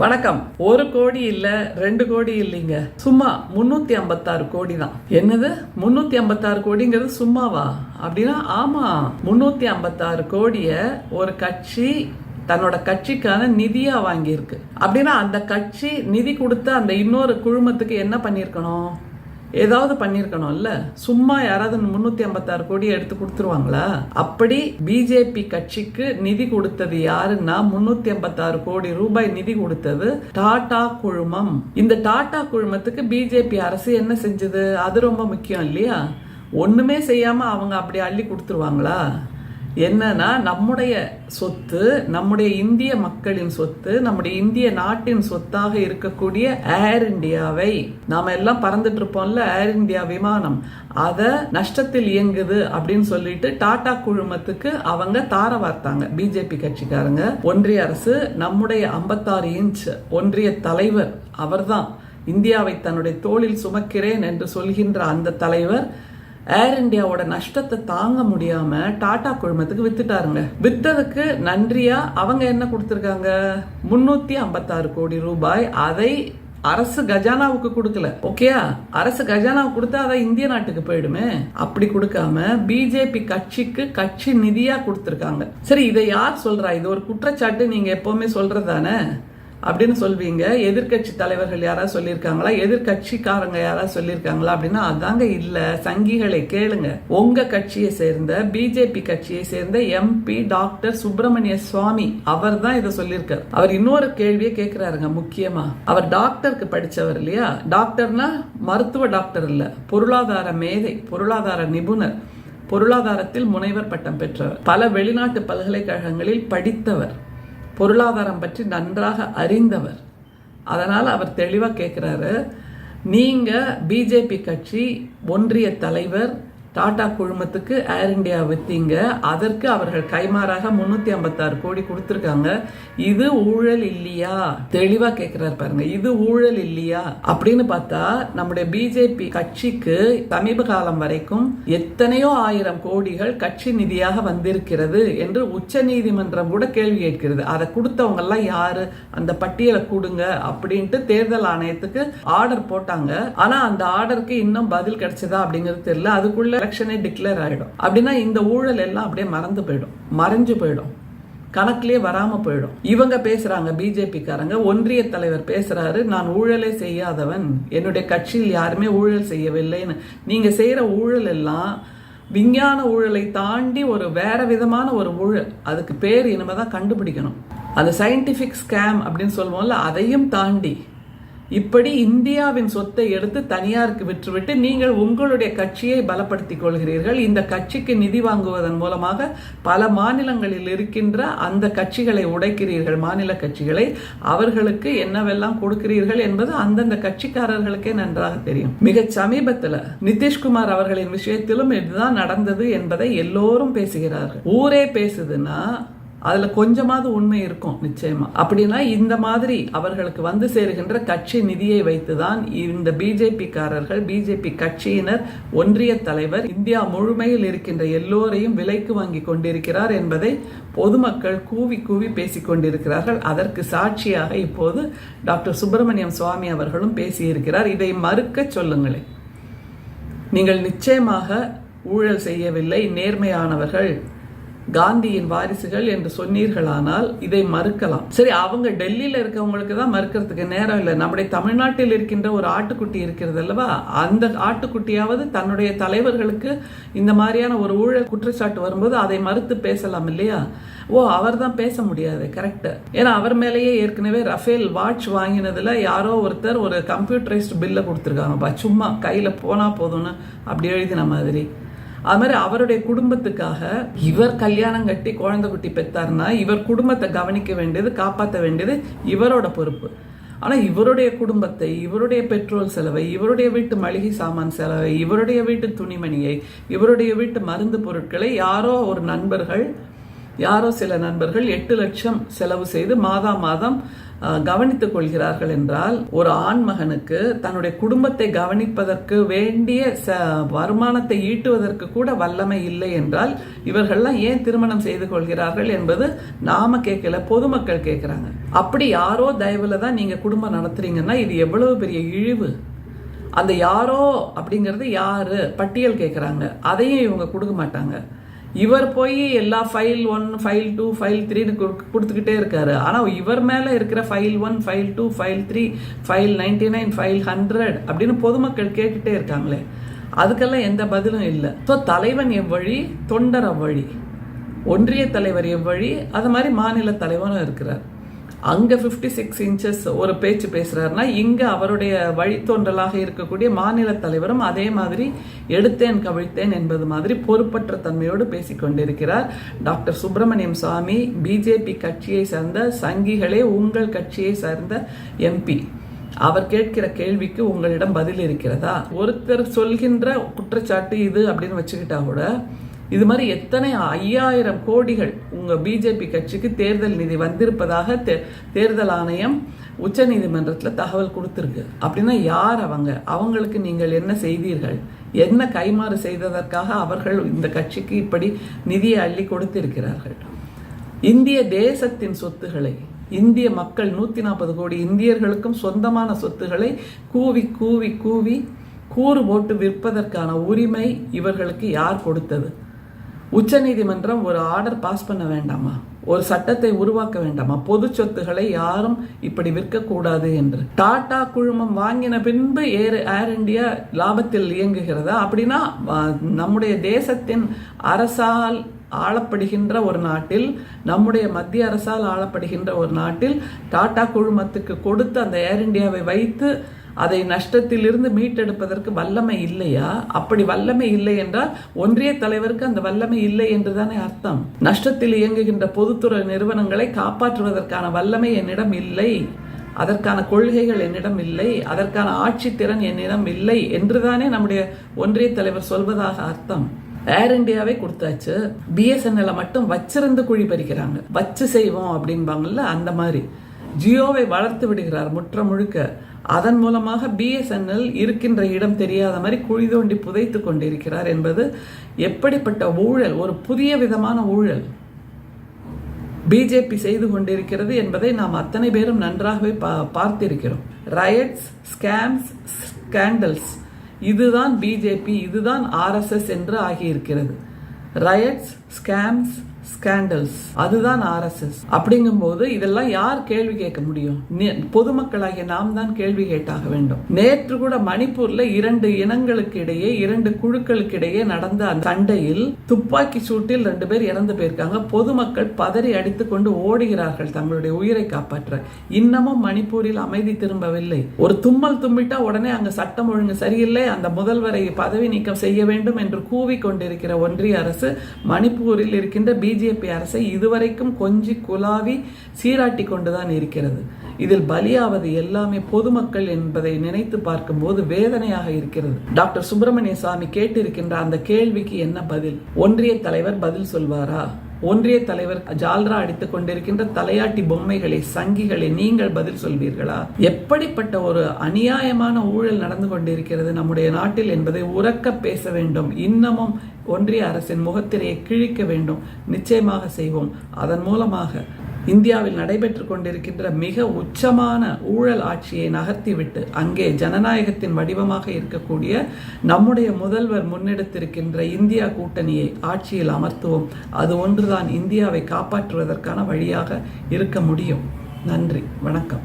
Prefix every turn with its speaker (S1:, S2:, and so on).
S1: வணக்கம். ஒரு கோடி இல்ல ரெண்டு கோடி இல்லைங்க. சும்மா முன்னூத்தி ஐம்பத்தாறு கோடி தான். என்னது? முன்னூத்தி ஐம்பத்தாறு கோடிங்கிறது சும்மாவா? அப்படின்னா ஆமா. முன்னூத்தி ஐம்பத்தாறு கோடிய ஒரு கட்சி தன்னோட கட்சிக்கான நிதியா வாங்கியிருக்கு. அப்படின்னா அந்த கட்சி நிதி கொடுத்த அந்த இன்னொரு குழுமத்துக்கு என்ன பண்ணியிருக்கணும்? ஏதாவது பண்ணியிருக்கணும்ல சும்மா யாராவது முன்னூத்தி ஐம்பத்தாறு கோடி எடுத்து கொடுத்துருவாங்களா? அப்படி பிஜேபி கட்சிக்கு நிதி கொடுத்தது யாருன்னா முன்னூத்தி ஐம்பத்தாறு கோடி ரூபாய் நிதி கொடுத்தது டாடா குழுமம். இந்த டாடா குழுமத்துக்கு பிஜேபி அரசு என்ன செஞ்சது? அது ரொம்ப முக்கியம் இல்லையா? ஒண்ணுமே செய்யாம அவங்க அப்படி அள்ளி கொடுத்துருவாங்களா? என்னன்னா நம்முடைய சொத்து நம்முடைய இந்திய மக்களின் சொத்து நம்முடைய இந்திய நாட்டின் சொத்தாக இருக்கக்கூடிய ஏர் இந்தியாவை நாம எல்லாம் பறந்துட்டு இருப்போம்ல ஏர் இந்தியா விமானம். அத நஷ்டத்தில் இயங்குது அப்படின்னு சொல்லிட்டு டாடா குழுமத்துக்கு அவங்க தார வார்த்தாங்க. பிஜேபி கட்சிக்காரங்க. ஒன்றிய அரசு நம்முடைய ஐம்பத்தாறு இன்ச் ஒன்றிய தலைவர் அவர்தான். இந்தியாவை தன்னுடைய தோளில் சுமக்கிறேன் என்று சொல்கின்ற அந்த தலைவர் ஏர் இண்டியாவோட நஷ்டத்தை தாங்க முடியாம டாடா குழுமத்துக்கு வித்துட்டாருங்க. வித்ததுக்கு நன்றியா? அவங்க என்ன கொடுத்திருக்காங்க? முன்னூத்தி ஐம்பத்தாறு கோடி ரூபாய். அதை அரசு கஜானாவுக்கு கொடுக்கல. ஓகேயா? அரசு கஜானாவுக்கு கொடுத்தா அதை இந்திய நாட்டுக்கு போயிடுமே. அப்படி கொடுக்காம பிஜேபி கட்சிக்கு கட்சி நிதியா கொடுத்துருக்காங்க. சரி இதை யார் சொல்றா? இது ஒரு குற்றச்சாட்டு நீங்க எப்பவுமே சொல்றதானே அப்படின்னு சொல்வீங்க. எதிர்கட்சி தலைவர்கள் யாராவது சொல்லியிருக்காங்களா? எதிர்கட்சிக்காரங்க யாராவது சொல்லியிருக்காங்களா அப்படின்னா அதாங்க இல்லை. சங்கிகளை கேளுங்க. உங்க கட்சியை சேர்ந்த பிஜேபி கட்சியை சேர்ந்த எம்பி டாக்டர் சுப்பிரமணிய சுவாமி அவர் தான் இதை சொல்லியிருக்காரு. அவர் இன்னொரு கேள்வியை கேட்கிறாருங்க முக்கியமா. அவர் டாக்டருக்கு படிச்சவர் இல்லையா? டாக்டர்னா மருத்துவ டாக்டர் இல்ல. பொருளாதார மேதை பொருளாதார நிபுணர். பொருளாதாரத்தில் முனைவர் பட்டம் பெற்றவர். பல வெளிநாட்டு பல்கலைக்கழகங்களில் படித்தவர். பொருளாதாரம் பற்றி நன்றாக அறிந்தவர். அதனால் அவர் தெளிவாக கேட்குறாரு நீங்கள் பிஜேபி கட்சி ஒன்றிய தலைவர் டாடா குழுமத்துக்கு ஏர் இந்தியா வித்தீங்க. அதற்கு அவர்கள் கைமாறாக முன்னூத்தி ஐம்பத்தாறு கோடி கொடுத்துருக்காங்க. இது ஊழல் இல்லையா? தெளிவா கேட்குறாரு பாருங்க. இது ஊழல் இல்லையா? அப்படின்னு பார்த்தா நம்முடைய பிஜேபி கட்சிக்கு சமீப காலம் வரைக்கும் எத்தனையோ ஆயிரம் கோடிகள் கட்சி நிதியாக வந்திருக்கிறது என்று உச்ச நீதிமன்றம் கூட கேள்வி கேட்கிறது. அதை கொடுத்தவங்க எல்லாம் யாரு? அந்த பட்டியலை கொடுங்க அப்படின்ட்டு தேர்தல் ஆணையத்துக்கு ஆர்டர் போட்டாங்க. ஆனா அந்த ஆர்டருக்கு இன்னும் பதில் கிடைச்சதா அப்படிங்கிறது தெரியல. அதுக்குள்ள எலெக்ஷனே டிக்ளேர் ஆகிடும் அப்படின்னா இந்த ஊழல் எல்லாம் அப்படியே மறந்து போயிடும். மறைஞ்சு போயிடும். கணக்கிலே வராமல் போயிடும். இவங்க பேசுகிறாங்க பிஜேபிக்காரங்க. ஒன்றிய தலைவர் பேசுகிறாரு நான் ஊழலே செய்யாதவன். என்னுடைய கட்சியில் யாருமே ஊழல் செய்யவில்லைன்னு. நீங்கள் செய்கிற ஊழல் எல்லாம் விஞ்ஞான ஊழலை தாண்டி ஒரு வேற விதமான ஒரு ஊழல். அதுக்கு பேர் இனிமே தான் கண்டுபிடிக்கணும். அந்த சயின்டிஃபிக் ஸ்கேம் அப்படின்னு சொல்லுவோம்ல அதையும் தாண்டி இப்படி இந்தியாவின் சொத்தை எடுத்து தனியாருக்கு விற்றுவிட்டு நீங்கள் உங்களுடைய கட்சியை பலப்படுத்திக் கொள்கிறீர்கள். இந்த கட்சிக்கு நிதி வாங்குவதன் மூலமாக பல மாநிலங்களில் இருக்கின்ற அந்த கட்சிகளை உடைக்கிறீர்கள். மாநில கட்சிகளை அவர்களுக்கு என்னவெல்லாம் கொடுக்கிறீர்கள் என்பது அந்தந்த கட்சிக்காரர்களுக்கே நன்றாக தெரியும். மிக சமீபத்தில் நிதிஷ்குமார் அவர்களின் விஷயத்திலும் இதுதான் நடந்தது என்பதை எல்லோரும் பேசுகிறார்கள். ஊரே பேசுதுன்னா அதில் கொஞ்சமாவது உண்மை இருக்கும் நிச்சயமாக அப்படின்னா இந்த மாதிரி அவர்களுக்கு வந்து சேருகின்ற கட்சி நிதியை வைத்து தான் இந்த பிஜேபிக்காரர்கள் பிஜேபி கட்சியினர் ஒன்றிய தலைவர் இந்தியா முழுமையில் இருக்கின்ற எல்லோரையும் விலைக்கு வாங்கி கொண்டிருக்கிறார் என்பதை பொதுமக்கள் கூவி கூவி பேசிக் கொண்டிருக்கிறார்கள். அதற்கு சாட்சியாக இப்போது டாக்டர் சுப்பிரமணியம் சுவாமி அவர்களும் பேசியிருக்கிறார். இதை மறுக்க சொல்லுங்களேன். நீங்கள் நிச்சயமாக ஊழல் செய்யவில்லை நேர்மையானவர்கள் காந்தியின் வாரிசுகள் என்று சொன்னீர்களானால் இதை மறுக்கலாம். சரி அவங்க டெல்லியில இருக்கவங்களுக்கு தான் மறுக்கிறதுக்கு நேரம் இல்லை. நம்முடைய தமிழ்நாட்டில் இருக்கின்ற ஒரு ஆட்டுக்குட்டி இருக்கிறது அல்லவா? அந்த ஆட்டுக்குட்டியாவது தன்னுடைய தலைவர்களுக்கு இந்த மாதிரியான ஒரு ஊழல் குற்றச்சாட்டு வரும்போது அதை மறுத்து பேசலாம் இல்லையா? ஓ அவர் தான் பேச முடியாது கரெக்ட் ஏன்னா அவர் மேலேயே ஏற்கனவே ரஃபேல் வாட்ச் வாங்கினதுல யாரோ ஒருத்தர் ஒரு கம்ப்யூட்டரைஸ்டு பில்லை கொடுத்துருக்காங்கப்பா. சும்மா கையில் போனால் போதும்னு அப்படி எழுதின மாதிரி. அது மாதிரி அவருடைய குடும்பத்துக்காக இவர் கல்யாணம் கட்டி குழந்தை குட்டி பெற்றாருன்னா இவர் குடும்பத்தை கவனிக்க வேண்டியது காப்பாற்ற வேண்டியது இவரோட பொறுப்பு. ஆனால் இவருடைய குடும்பத்தை இவருடைய பெட்ரோல் செலவை இவருடைய வீட்டு மளிகை சாமான் செலவை இவருடைய வீட்டு துணிமணியை இவருடைய வீட்டு மருந்து பொருட்களை யாரோ ஒரு நண்பர்கள் யாரோ சில நண்பர்கள் எட்டு லட்சம் செலவு செய்து மாதா மாதம் கவனித்துக் கொள்கிறார்கள் என்றால் ஒரு ஆண்மகனுக்கு தன்னுடைய குடும்பத்தை கவனிப்பதற்கு வேண்டிய ச- வருமானத்தை ஈட்டுவதற்கு கூட வல்லமை இல்லை என்றால் இவர்கள்லாம் ஏன் திருமணம் செய்து கொள்கிறார்கள் என்பது நாம கேட்கல பொதுமக்கள் கேட்கிறாங்க. அப்படி யாரோ தயவுல தான் நீங்க குடும்பம் நடத்துறீங்கன்னா இது எவ்வளவு பெரிய இழிவு. அந்த யாரோ அப்படிங்கிறது யாரு? பட்டியல் கேட்குறாங்க. அதையும் இவங்க கொடுக்க மாட்டாங்க. இவர் போய் எல்லா file one file two file த்ரீன்னு கொடுத்துக்கிட்டே இருக்காரு. ஆனால் இவர் மேலே இருக்கிற file one file two file three file ninety nine file hundred அப்படின்னு பொதுமக்கள் கேட்டுகிட்டே இருக்காங்களே. அதுக்கெல்லாம் எந்த பதிலும் இல்லை. ஸோ தலைவன் எவ்வழி தொண்டர் அவ்வழி ஒன்றிய தலைவர் எவ்வழி அது மாதிரி மாநில தலைவரும் இருக்கிறார். அங்கே ஃபிஃப்டி சிக்ஸ் இன்ச்சஸ் ஒரு பேச்சு பேசுகிறாருன்னா இங்கே அவருடைய வழித்தோன்றலாக இருக்கக்கூடிய மாநில தலைவரும் அதே மாதிரி எடுத்தேன் கவிழ்த்தேன் என்பது மாதிரி பொறுப்பற்ற தன்மையோடு பேசிக்கொண்டிருக்கிறார் டாக்டர் சுப்பிரமணியம் சுவாமி பிஜேபி கட்சியை சார்ந்த சங்கிகளே உங்கள் கட்சியை சார்ந்த எம்பி அவர் கேட்கிற கேள்விக்கு உங்களிடம் பதில் இருக்கிறதா? ஒருத்தர் சொல்கின்ற குற்றச்சாட்டு இது அப்படின்னு வச்சுக்கிட்டா கூட இது மாதிரி எத்தனை ஐயாயிரம் கோடிகள் உங்கள் பிஜேபி கட்சிக்கு தேர்தல் நிதி வந்திருப்பதாக தே- தேர்தல் ஆணையம் உச்சநீதிமன்றத்தில் தகவல் கொடுத்துருக்கு. அப்படின்னா யார் அவங்க? அவங்களுக்கு நீங்கள் என்ன செய்தீர்கள்? என்ன கைமாறு செய்ததற்காக அவர்கள் இந்த கட்சிக்கு இப்படி நிதியை அள்ளி கொடுத்திருக்கிறார்கள்? இந்திய தேசத்தின் சொத்துக்களை இந்திய மக்கள் நூற்றி நாற்பது கோடி இந்தியர்களுக்கும் சொந்தமான சொத்துக்களை கூவி கூவி கூவி கூறு போட்டு விற்பதற்கான உரிமை இவர்களுக்கு யார் கொடுத்தது? உச்சநீதிமன்றம் ஒரு ஆர்டர் பாஸ் பண்ண வேண்டாமா? ஒரு சட்டத்தை உருவாக்க வேண்டாமா? பொது சொத்துக்களை யாரும் இப்படி விற்கக்கூடாது என்று. டாடா குழுமம் வாங்கின பின்பு ஏர் ஏர் இண்டியா லாபத்தில் இயங்குகிறதா? அப்படின்னா நம்முடைய தேசத்தின் அரசால் ஆளப்படுகின்ற ஒரு நாட்டில் நம்முடைய மத்திய அரசால் ஆளப்படுகின்ற ஒரு நாட்டில் டாடா குழுமத்துக்கு கொடுத்து அந்த ஏர் இண்டியாவை வைத்து அதை நஷ்டத்திலிருந்து மீட்டெடுப்பதற்கு வல்லமை இல்லையா? அப்படி வல்லமை இல்லை என்றால் ஒன்றிய தலைவருக்கு அந்த வல்லமை இல்லை என்றுதானே அர்த்தம். நஷ்டத்தில் இயங்குகின்ற பொதுத்துறை நிறுவனங்களை காப்பாற்றுவதற்கான வல்லமை என்னிடம் இல்லை. அதற்கான கொள்கைகள் என்னிடம் இல்லை. அதற்கான ஆட்சி திறன் என்னிடம் இல்லை என்றுதானே நம்முடைய ஒன்றிய தலைவர் சொல்வதாக அர்த்தம். ஏர் இண்டியாவே கொடுத்தாச்சு. பிஎஸ்என்எல் மட்டும் வச்சிருந்து குழி பறிக்கிறாங்க. வச்சு செய்வோம் அப்படின்பாங்கல்ல அந்த மாதிரி. ஜியோவை வளர்த்து விடுகிறார் முற்ற முழுக்க அதன் மூலமாக பிஎஸ்என்எல் இருக்கின்ற இடம் தெரியாத மாதிரி குழி தோண்டி புதைத்து கொண்டிருக்கிறார் என்பது எப்படிப்பட்ட ஊழல்? ஒரு புதிய விதமான ஊழல். பிஜேபி செய்து கொண்டிருக்கிறது என்பதை நாம் அத்தனை பேரும் நன்றாகவே பா பார்த்திருக்கிறோம். ரயட்ஸ் ஸ்கேம்ஸ் ஸ்கேண்டல்ஸ் இதுதான் பிஜேபி இதுதான் ஆர்எஸ்எஸ் என்று ஆகியிருக்கிறது. ரயட்ஸ் ஸ்கேம்ஸ் ஸ்கேண்டல்ஸ் அதுதான் ஆர்எஸ்எஸ் அப்படிங்கும்போது இதெல்லாம் யார் கேள்வி கேட்க முடியும்? பொதுமக்களாகிய நாம் தான் கேள்வி கேட்டாக வேண்டும். நேற்று கூட மணிப்பூர்ல இரண்டு இனங்களுக்கு இடையே இரண்டு குழுக்களுக்கு இடையே நடந்த அந்த சண்டையில் துப்பாக்கி சூட்டில் ரெண்டு பேர் இறந்து போயிருக்காங்க. பொதுமக்கள் பதறி அடித்துக் கொண்டு ஓடுகிறார்கள் தங்களுடைய உயிரை காப்பாற்ற. இன்னமும் மணிப்பூரில் அமைதி திரும்பவில்லை. ஒரு தும்மல் தும்பிட்டா உடனே அங்க சட்டம் ஒழுங்கு சரியில்லை. அந்த முதல்வரை பதவி நீக்கம் செய்ய வேண்டும் என்று கூவிக் கொண்டிருக்கிற ஒன்றிய அரசு மணிப்பூரில் இருக்கின்ற பிஜேபி அரசை இதுவரைக்கும் கொஞ்சி குலாவி சீராட்டி கொண்டுதான் இருக்கிறது. இதில் பலியாவது எல்லாமே பொதுமக்கள் என்பதை நினைத்து பார்க்கும்போது வேதனையாக இருக்கிறது. டாக்டர் சுப்பிரமணிய சாமி கேட்டிருக்கின்ற அந்த கேள்விக்கு என்ன பதில்? ஒன்றிய தலைவர் பதில் சொல்வாரா? ஒன்றிய தலைவர் ஜால்ரா அடித்துக் கொண்டிருக்கின்ற தலையாட்டி பொம்மைகளை சங்கிகளை நீங்கள் பதில் சொல்வீர்களா? எப்படிப்பட்ட ஒரு அநியாயமான ஊழல் நடந்து கொண்டிருக்கிறது நம்முடைய நாட்டில் என்பதை உறக்க பேச வேண்டும். இன்னமும் ஒன்றிய அரசின் முகத்திரையை கிழிக்க வேண்டும். நிச்சயமாக செய்வோம். அதன் மூலமாக இந்தியாவில் நடைபெற்று கொண்டிருக்கின்ற மிக உச்சமான ஊழல் ஆட்சியை நகர்த்திவிட்டு அங்கே ஜனநாயகத்தின் வடிவமாக இருக்கக்கூடிய நம்முடைய முதல்வர் முன்னெடுத்திருக்கின்ற இந்தியா கூட்டணியை ஆட்சியில் அமர்த்துவோம். அது ஒன்றுதான் இந்தியாவை காப்பாற்றுவதற்கான வழியாக இருக்க முடியும். நன்றி. வணக்கம்.